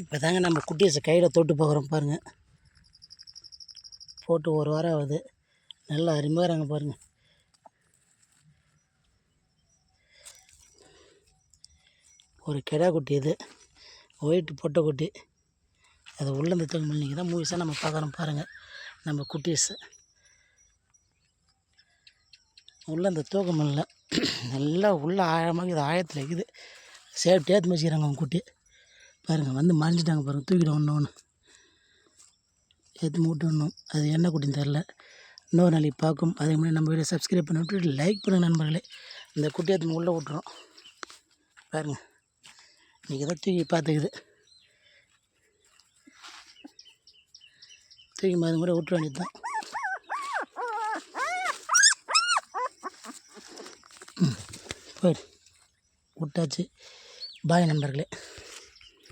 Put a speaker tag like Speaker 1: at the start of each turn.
Speaker 1: இப்போ தாங்க நம்ம குட்டீஸை கையில் தொட்டு பார்க்குறோம் பாருங்கள் போட்டு ஒரு வாரம் ஆகுது. நல்லா அருமையாகிறாங்க பாருங்கள் ஒரு கிடா குட்டி இது. ஒயிட் பொட்டை குட்டி. அது உள்ள இந்த தூக்கம் இன்றைக்கி தான் மூவிஸாக நம்ம பார்க்குறோம் பாருங்கள் நம்ம குட்டீஸு. உள்ள அந்த தூக்கம் இல்லை. நல்லா உள்ள ஆழமாக இது ஆழத்தில் இருக்குது. சேஃப்டியாக எடுத்து வச்சுக்கிறாங்க அவங்க குட்டி. பாருங்கள் வந்து மறைஞ்சிட்டாங்க பாருங்கள் தூக்கிடும் ஒன்று ஒன்று எடுத்து மூட்டு ஒன்றும் அது என்ன குட்டின்னு தெரில இன்னொரு நாளைக்கு பார்க்கும். அதுக்கு முன்னாடி நம்ம வீடியோ சப்ஸ்கிரைப் பண்ணி விட்டு லைக் பண்ணுங்கள் நண்பர்களே. இந்த குட்டியை எடுத்து உள்ளே விட்றோம் பாருங்கள் இன்றைக்கி தான் தூக்கி பார்த்துக்குது. தூக்கி மாதிரி கூட விட்டுற வேண்டியது தான் போயிடு. விட்டாச்சு. பாய் நண்பர்களே.